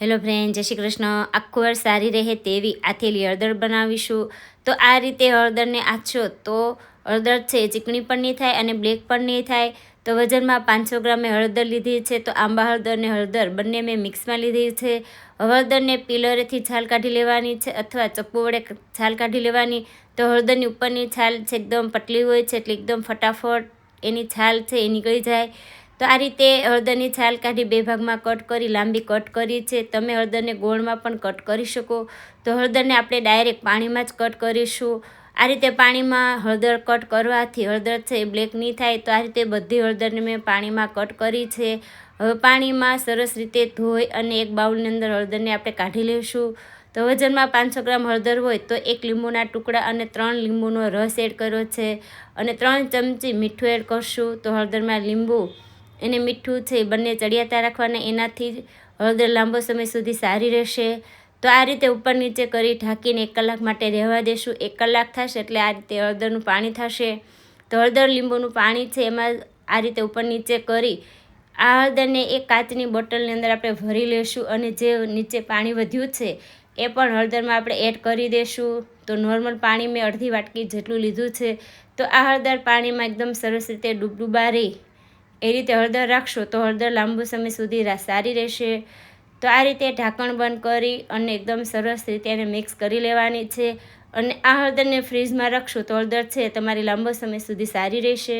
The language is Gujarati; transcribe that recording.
હેલો ફ્રેન્ડ, જય શ્રી કૃષ્ણ. આખું વર્ષ સારી રહે તેવી આથેલી હળદર બનાવીશું. તો આ રીતે હળદરને આછો તો હળદર છે ચીકણી પણ નહીં થાય અને બ્લેક પણ નહીં થાય. તો વજનમાં પાંચસો ગ્રામે હળદર લીધી છે. તો આંબા હળદર અને હળદર બંને મેં મિક્સમાં લીધી છે. હળદરને પિલરેથી છાલ કાઢી લેવાની છે અથવા ચપ્પુ વડે છાલ કાઢી લેવાની. તો હળદરની ઉપરની છાલ છે, એકદમ પતલી હોય છે એટલે એકદમ ફટાફટ એની છાલ છે એ નીકળી જાય. તો આ રીતે હળદરની છાલ કાઢી બે ભાગમાં કટ કરી, લાંબી કટ કરી છે. તમે હળદરને ગોળમાં પણ કટ કરી શકો. તો હળદરને આપણે ડાયરેક્ટ પાણીમાં જ કટ કરીશું. આ રીતે પાણીમાં હળદર કટ કરવાથી હળદર છે એ બ્લેક નહીં થાય. તો આ રીતે બધી હળદરને મેં પાણીમાં કટ કરી છે. હવે પાણીમાં સરસ રીતે ધોઈ અને એક બાઉલની અંદર હળદરને આપણે કાઢી લઈશું. તો વજનમાં પાંચસો ગ્રામ હળદર હોય તો એક લીંબુના ટુકડા અને ત્રણ લીંબુનો રસ એડ કર્યો છે. અને ત્રણ ચમચી મીઠું એડ કરશું. તો હળદરમાં લીંબુ એને મીઠું છે બંને ચડિયાતા રાખવાના. એનાથી હળદર લાંબો સમય સુધી સારી રહેશે. તો આ રીતે ઉપર નીચે કરી ઢાંકીને એક કલાક માટે રહેવા દેશું. એક કલાક થશે એટલે આ રીતે હળદરનું પાણી થશે. તો હળદર લીંબુનું પાણી છે એમાં આ રીતે ઉપર નીચે કરી આ હળદરને એક કાચની બોટલની અંદર આપણે ભરી લેશું અને જે નીચે પાણી વધ્યું છે એ પણ હળદરમાં આપણે એડ કરી દઈશું તો નોર્મલ પાણી મેં અડધી વાટકી જેટલું લીધું છે. તો આ હળદર પાણીમાં એકદમ સરસ રીતે ડૂબડૂબારી એ રીતે હળદર રાખશો તો હળદર લાંબુ સમય સુધી સારી રહેશે. તો આ રીતે ઢાંકણ બંધ કરી અને એકદમ સરસ રીતે એને મિક્સ કરી લેવાની છે. અને આ હળદરને ફ્રીજમાં રાખશો તો હળદર છે તમારી લાંબો સમય સુધી સારી રહેશે.